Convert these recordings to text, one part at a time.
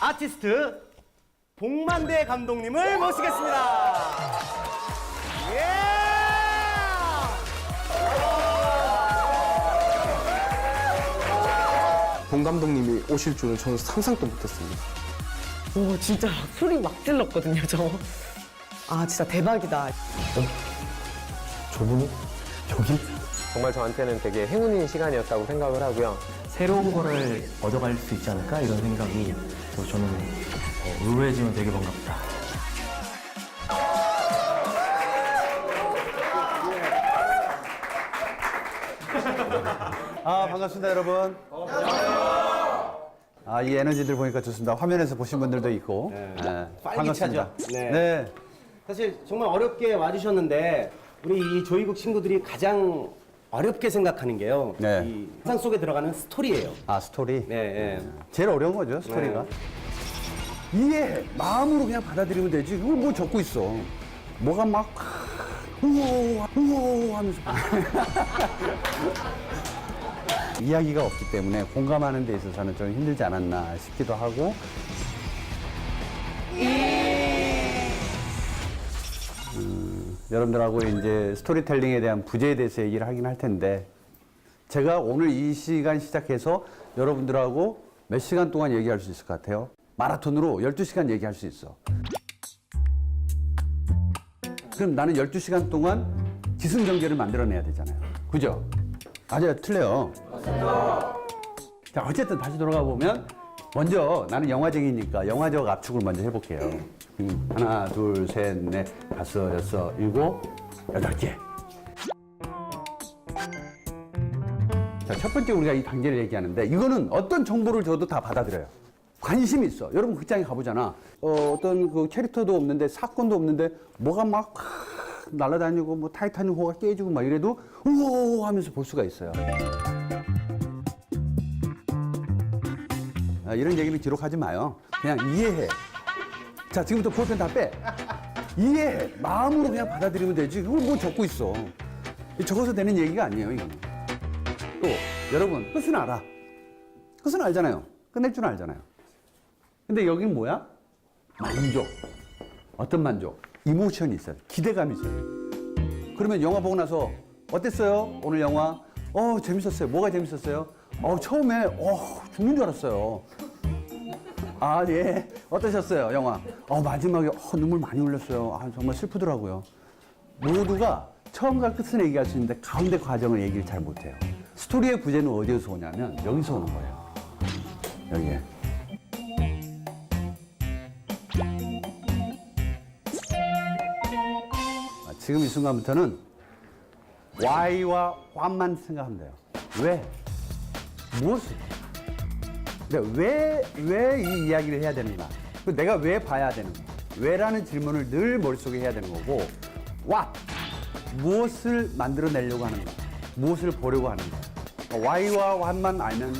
아티스트 복만대 감독님을 모시겠습니다. 예! 봉 감독님이 오실 줄은 저는 상상도 못했습니다. 오 진짜 소리 막 질렀거든요 저. 아 진짜 대박이다. 저분이 여기? 정말 저한테는 되게 행운인 시간이었다고 생각을 하고요. 새로운 거를 얻어갈 수 있지 않을까 이런 생각이 그래서 저는 어, 의외지만 되게 반갑다. 아 반갑습니다 여러분. 아 이 에너지들 보니까 좋습니다. 화면에서 보신 분들도 있고. 네, 활기차죠? 반갑습니다. 네. 네. 사실 정말 어렵게 와주셨는데 우리 이 조이국 친구들이 가장 어렵게 생각하는 게요. 네. 이 상상 속에 들어가는 스토리예요. 아 스토리. 네, 네. 제일 어려운 거죠 스토리가. 이해 마음으로 그냥 받아들이면 되지. 그걸 뭐 적고 있어. 뭐가 막 우와 우와 하면서 이야기가 없기 때문에 공감하는 데 있어서는 좀 힘들지 않았나 싶기도 하고 여러분들하고 이제 스토리텔링에 대한 부재에 대해서 얘기를 하긴 할 텐데 제가 오늘 이 시간 시작해서 여러분들하고 몇 시간 동안 얘기할 수 있을 것 같아요? 마라톤으로 12시간 얘기할 수 있어. 그럼 나는 12시간 동안 기승전결을 만들어내야 되잖아요. 그죠? 맞아요. 틀려요. 자, 어쨌든 다시 돌아가 보면 먼저 나는 영화쟁이니까 영화적 압축을 먼저 해볼게요. 음, 하나, 둘, 셋, 넷, 다섯, 여섯, 일곱, 여덟 개. 자, 첫 번째 우리가 이 단계를 얘기하는데 이거는 어떤 정보를 줘도 다 받아들여요. 관심이 있어. 여러분 극장에 가보잖아. 어, 어떤 그 캐릭터도 없는데 사건도 없는데 뭐가 막 날아다니고 뭐 타이타닉 호가 깨지고 막 이래도 우와 하면서 볼 수가 있어요. 아, 이런 얘기를 기록하지 마요. 그냥 이해해. 자, 지금부터 볼펜 다 빼. 이해해. 마음으로 그냥 받아들이면 되지. 그걸 뭐 적고 있어. 적어서 되는 얘기가 아니에요, 이거는. 또 여러분 끝은 알아. 끝은 알잖아요. 끝낼 줄 알잖아요. 근데 여기는 뭐야? 만족. 어떤 만족? 이모션이 있어요. 기대감이 있어요. 그러면 영화 보고 나서 어땠어요? 오늘 영화? 어 재밌었어요. 뭐가 재밌었어요? 어 처음에 어 죽는 줄 알았어요. 아 예. 어떠셨어요 영화? 어 마지막에 어, 눈물 많이 흘렸어요. 아 정말 슬프더라고요. 모두가 처음과 끝은 얘기할 수 있는데 가운데 과정을 얘기를 잘 못해요. 스토리의 부재는 어디에서 오냐면 여기서 오는 거예요. 여기에. 아, 지금 이 순간부터는 why와 what만 생각하면 돼요. 왜? 무엇을? 근데 왜, 왜 이 이야기를 해야 되는가? 그 내가 왜 봐야 되는가? 왜라는 질문을 늘 머릿속에 해야 되는 거고, what? 무엇을 만들어내려고 하는가? 무엇을 보려고 하는가? why와 what만 알면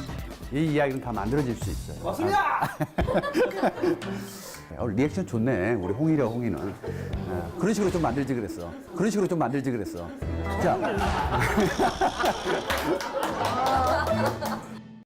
이 이야기는 다 만들어질 수 있어요. 맞습니다! 어, 리액션 좋네. 우리 홍이려 홍이는. 어, 그런 식으로 좀 만들지 그랬어. 그런 식으로 좀 만들지 그랬어. 자.